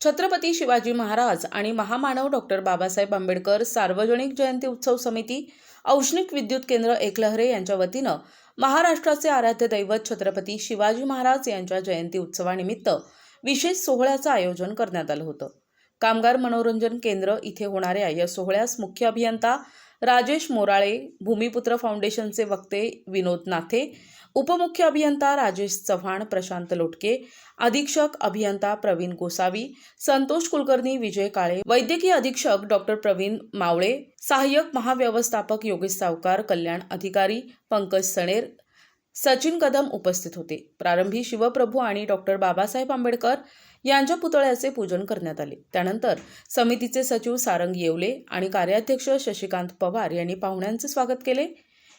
छत्रपती शिवाजी महाराज आणि महामानव डॉक्टर बाबासाहेब आंबेडकर सार्वजनिक जयंती उत्सव समिती औष्णिक विद्युत केंद्र एकलहरे यांच्या वतीनं महाराष्ट्राचे आराध्य दैवत छत्रपती शिवाजी महाराज यांच्या जयंती उत्सवानिमित्त विशेष सोहळ्याचं आयोजन करण्यात आलं होतं. कामगार मनोरंजन केंद्र इथे होणाऱ्या या सोहळ्यास मुख्य अभियंता राजेश मोराळे भूमिपुत्र फाउंडेशनचे वक्ते विनोद नाथे उपमुख्य अभियंता राजेश चव्हाण प्रशांत लोटके अधीक्षक अभियंता प्रवीण गोसावी संतोष कुलकर्णी विजय काळे वैद्यकीय अधीक्षक डॉक्टर प्रवीण मावळे सहाय्यक महाव्यवस्थापक योगेश सावकार कल्याण अधिकारी पंकज सणेर सचिन कदम उपस्थित होते. प्रारंभी शिवप्रभू आणि डॉक्टर बाबासाहेब आंबेडकर यांच्या पुतळ्याचे पूजन करण्यात आले. त्यानंतर समितीचे सचिव सारंग येवले आणि कार्याध्यक्ष शशिकांत पवार यांनी पाहुण्यांचे स्वागत केले.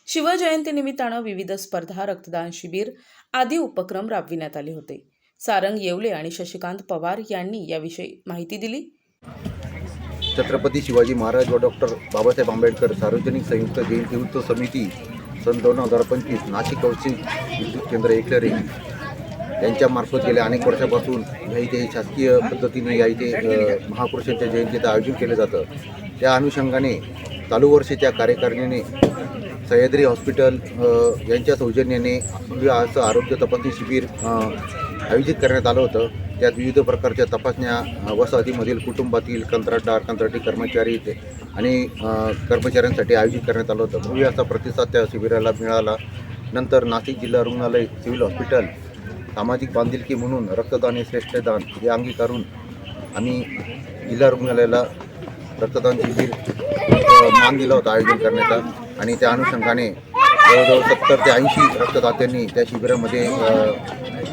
शिवजयंतीनिमित्तानं विविध स्पर्धा रक्तदान शिबिर आदी उपक्रम राबविण्यात आले होते. सारंग येवले आणि शशिकांत पवार यांनी याविषयी माहिती दिली. छत्रपती शिवाजी महाराज व डॉक्टर बाबासाहेब आंबेडकर सार्वजनिक संयुक्त जयंती उत्सव समिती सन दोन हजार पंचवीस नाशिक औषध विद्युत केंद्र एकलरे यांच्यामार्फत गेल्या अनेक वर्षापासून या इथे शासकीय पद्धतीने या इथे महापुरुषांच्या जयंतीचं आयोजन केलं जातं. त्या अनुषंगाने चालू वर्षीच्या कार्यकारिणीने सह्याद्री हॉस्पिटल यांच्या सौजन्याने असं आरोग्य तपासणी शिबिर आयोजित करण्यात आलं होतं. त्यात विविध प्रकारच्या तपासण्या वसाहतीमधील कुटुंबातील कंत्राटदार कंत्राटी कर्मचारी आणि कर्मचाऱ्यांसाठी आयोजित करण्यात आलं होतं. भव्य असा प्रतिसाद त्या शिबिराला मिळाला. नंतर नाशिक जिल्हा रुग्णालय सिव्हिल हॉस्पिटल सामाजिक बांधिलकी म्हणून रक्तदान हे श्रेष्ठदान हे अंगीकारून आम्ही जिल्हा रुग्णालयाला रक्तदान शिबिर मान दिला होता आयोजन करण्याचा. आणि त्या अनुषंगाने जवळजवळ सत्तर ते ऐंशी रक्तदात्यांनी त्या शिबिरामध्ये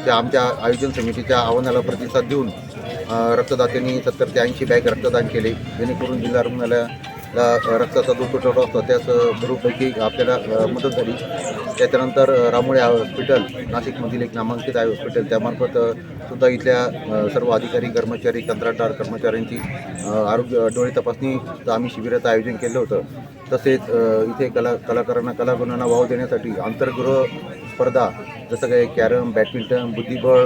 त्या आमच्या आयोजन समितीच्या आव्हानाला प्रतिसाद देऊन रक्तदात्यांनी सत्तर ते ऐंशी बॅग रक्तदान केले. जेणेकरून जिल्हा रुग्णालयाला रक्ताचा जो तुटवडा असतो त्याच अ, भरूपैकी आपल्याला मदत झाली. त्याच्यानंतर अ, रामोळे हॉस्पिटल नाशिकमधील एक नामांकित आहे हॉस्पिटल. त्यामार्फत सुद्धा इथल्या सर्व अधिकारी कर्मचारी कंत्राटदार कर्मचाऱ्यांची आरोग्य डोळे तपासणीचं आम्ही शिबिराचं आयोजन केलं होतं. तसेच इथे कला कलाकारांना कलागुणांना वाव देण्यासाठी आंतरगृह स्पर्धा जसं काही कॅरम बॅडमिंटन बुद्धिबळ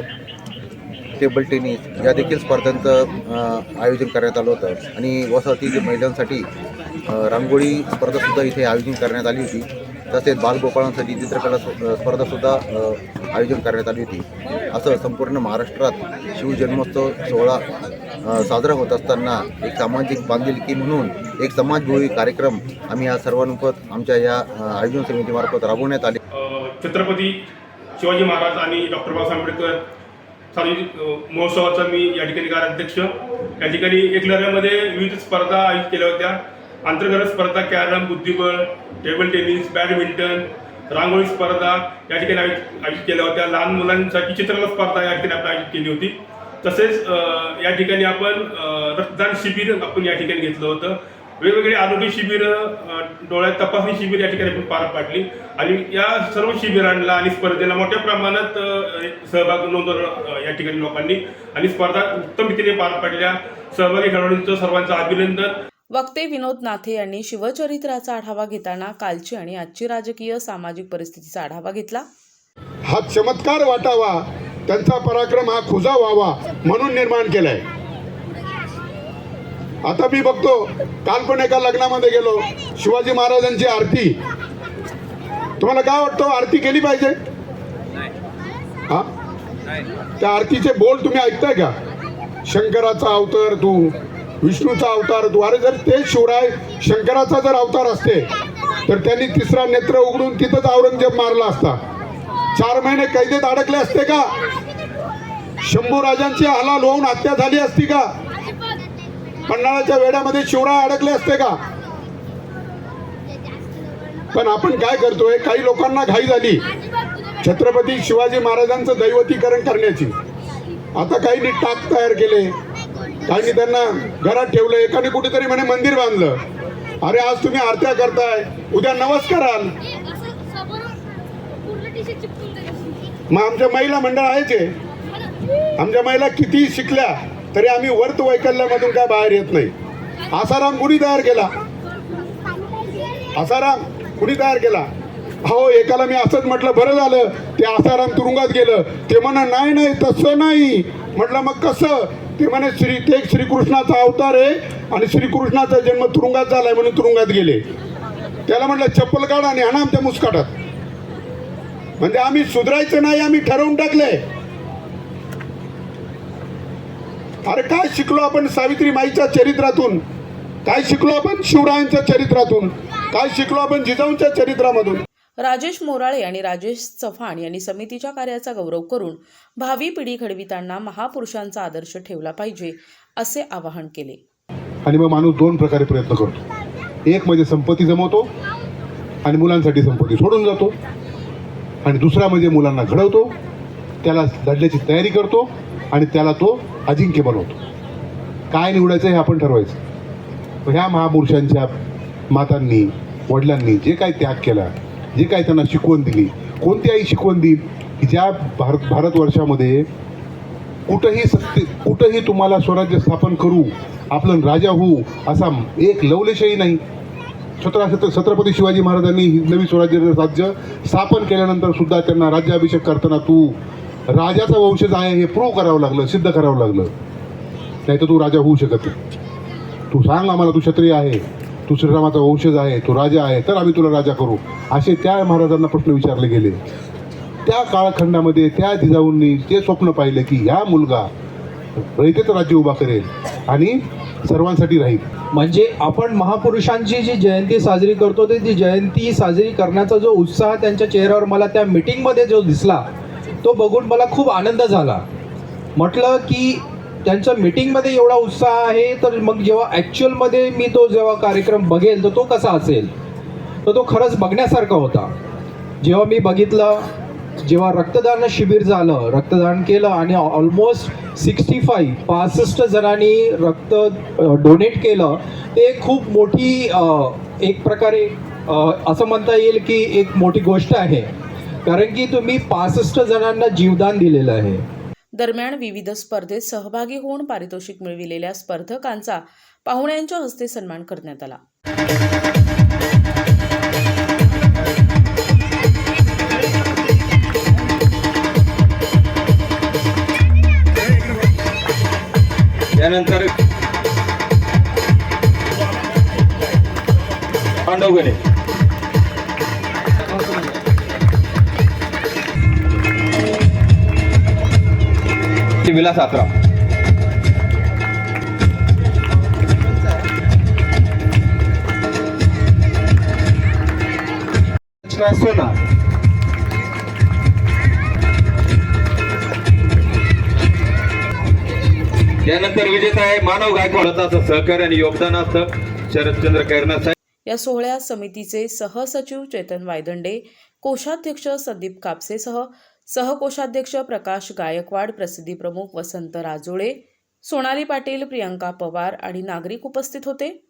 टेबल टेनिस या देखील स्पर्धांचं आयोजन करण्यात आलं होतं. आणि वसाहती महिलांसाठी रांगोळी स्पर्धासुद्धा इथे आयोजन करण्यात आली होती. तसेच बालगोपाळांसाठी चित्रकला स्पर्धासुद्धा आयोजन करण्यात आली होती. असं संपूर्ण महाराष्ट्रात शिवजन्मोत्सव सोहळा साजरा होत असताना एक सामाजिक बांधिलकी म्हणून एक समाजभोवी कार्यक्रम आम्ही या सर्वानुपत आमच्या या आयोजन समितीमार्फत राबवण्यात आले. छत्रपती शिवाजी महाराज आणि डॉक्टर बाबासाहेब आंबेडकर सार्वजनिक महोत्सवाचा मी या ठिकाणी कार्याध्यक्ष. या ठिकाणी एकलऱ्यामध्ये विविध स्पर्धा आयोजित केल्या होत्या. आंतरगर्भ स्पर्धा कॅरम बुद्धिबळ टेबल टेनिस बॅडमिंटन रांगोळी स्पर्धा या ठिकाणी आयोजित आयोजित केल्या होत्या. लहान मुलांसाठी चित्रकला स्पर्धा या ठिकाणी आपण आयोजित केली होती. तसेच या ठिकाणी आपण रक्तदान शिबिर आपण या ठिकाणी घेतलं होतं. वेगवेगळे आरोग्य शिबिर डोळ्यात तपासणी शिबिर या ठिकाणी आपण पार पाडली. आणि या सर्व शिबिरांना आणि स्पर्धेला मोठ्या प्रमाणात सहभाग नोंदवलं या ठिकाणी लोकांनी. आणि स्पर्धा उत्तम रीतीने पार पाडल्या. सहभागी खेळाडूंचं सर्वांचं अभिनंदन. वक्ते विनोद नाथे यांनी शिवचरित्राचा आढावा घेताना कालची आणि आजची राजकीय सामाजिक परिस्थितीचा आढावा घेतला. हा चमत्कार वाटावा त्यांचा पराक्रम हा खुजा व्हावा म्हणून निर्माण केलाय. आता मी बघतो काल पण एका लग्नामध्ये गेलो शिवाजी महाराजांची आरती. तुम्हाला काय वाटतं आरती केली पाहिजे? हा? त्या आरतीचे बोल तुम्ही ऐकताय का? शंकराचा अवतार तू. विष्णूचा अवतारद्वारे जर ते शिवराय शंकराचा जर अवतार असते तर त्यांनी तिसरा नेत्र उघडून तिथंच औरंगजेब मारला असता. चार महिने कैदेत अडकले असते का? शंभू राजांची हलाल होऊन हत्या झाली असती का? पन्हाळाच्या वेड्यामध्ये शिवराय अडकले असते का? पण आपण काय करतोय? काही लोकांना घाई झाली. छत्रपती शिवाजी महाराजांचं दैवतीकरण करण्याची. आता काहींनी टाक तयार केले. काही त्यांना घरात ठेवलं एकाने कुठेतरी म्हणे मंदिर बांधलं. अरे आज तुम्ही आरत्या करताय उद्या नवस कराल मग आमच्या महिला मंडळ आहेच आहे आमच्या महिला किती शिकल्या तरी आम्ही वर्त वैकल्यामधून काय बाहेर येत नाही. आसाराम कुणी तयार केला? आसाराम कुणी तयार केला? हो एकाला मी असंच म्हटलं बरं झालं ते आसाराम तुरुंगात गेलं. ते म्हणा नाही नाही तसं नाही. म्हटलं मग कसं? ते म्हणे श्री ते एक श्रीकृष्णाचा अवतार आहे आणि श्रीकृष्णाचा जन्म तुरुंगात झालाय म्हणून तुरुंगात गेले. त्याला म्हटलं चप्पल काढ आणि आणा आमच्या मुस्काटात. म्हणजे आम्ही सुधरायचं नाही आम्ही ठरवून टाकलंय. अरे काय शिकलो आपण सावित्री माईच्या चरित्रातून? काय शिकलो आपण शिवरायांच्या चरित्रातून? काय शिकलो आपण जिजाऊंच्या चरित्रामधून? राजेश मोराळे आणि राजेश चव्हाण यांनी समितीच्या कार्याचा गौरव करून भावी पिढी घडविताना महापुरुषांचा आदर्श ठेवला पाहिजे असे आवाहन केले. आणि मग माणूस दोन प्रकारे प्रयत्न करतो. एक म्हणजे संपत्ती जमवतो आणि मुलांसाठी संपत्ती सोडून जातो. आणि दुसरा म्हणजे मुलांना घडवतो त्याला लढण्याची तयारी करतो आणि त्याला तो अजिंक्य बनवतो. काय निवडायचं हे आपण ठरवायचं. ह्या महापुरुषांच्या मातांनी वडिलांनी जे काही त्याग केला जे काय त्यांना शिकवण दिली कोणती आई शिकवण देईल की ज्या भारत भारतवर्षामध्ये कुठंही सत्य कुठंही तुम्हाला स्वराज्य स्थापन करू आपलं राजा होऊ असा एक लवलेशही नाही. छत्रा छत्र छत्रपती शिवाजी महाराजांनी नवी स्वराज्य राज्य स्थापन केल्यानंतर सुद्धा त्यांना राज्याभिषेक करताना तू राजाचा वंशज आहे हे प्रूव्ह करावं लागलं सिद्ध करावं लागलं. नाही तर तू राजा होऊ शकत नाही. तू सांग आम्हाला तू क्षत्रिय आहे. तू श्रीरामाचा वंशज आहे तू राजा आहे तर आम्ही तुला राजा करू. असे त्या महाराजांना प्रश्न विचारले गेले. त्या काळखंडामध्ये त्या जिजाऊंनी ते स्वप्न पाहिलं की ह्या मुलगा रयतेचं राज्य उभा करेल आणि सर्वांसाठी राहील. म्हणजे आपण महापुरुषांची जी जयंती साजरी करतो ते ती जयंती साजरी करण्याचा जो उत्साह त्यांच्या चेहऱ्यावर मला त्या मीटिंगमध्ये जो दिसला तो बघून मला खूप आनंद झाला. म्हटलं की त्यांच्या मीटिंगमध्ये एवढा उत्साह आहे तर मग जेव्हा ॲक्च्युअलमध्ये मी तो जेव्हा कार्यक्रम बघेल तर तो कसा असेल? तर तो खरंच बघण्यासारखा होता. जेव्हा मी बघितलं जेव्हा रक्तदान शिबिर झालं रक्तदान केलं आणि ऑलमोस्ट सिक्स्टी फाईव्ह पासष्ट जणांनी रक्त डोनेट केलं ते खूप मोठी एक प्रकारे असं म्हणता येईल की एक मोठी गोष्ट आहे. कारण की तुम्ही पासष्ट जणांना जीवदान दिलेलं आहे. दरम्यान विविध स्पर्धेत सहभागी होऊन पारितोषिक मिळविलेल्या स्पर्धकांचा पाहुण्यांच्या हस्ते सन्मान करण्यात आला. त्यानंतर पांडवगणे. विलास आत्रा सोना त्यानंतर विजेता आहे मानव गायकवाडाचं सहकार्य आणि योगदान असतं शरदचंद्र कैरनार साहेब. या सोहळ्यात समितीचे सहसचिव चेतन वायदंडे कोषाध्यक्ष संदीप कापसेसह सहकोषाध्यक्ष प्रकाश गायकवाड प्रसिद्धी प्रमुख वसंत राजोळे सोनाली पाटील प्रियंका पवार आणि नागरिक उपस्थित होते.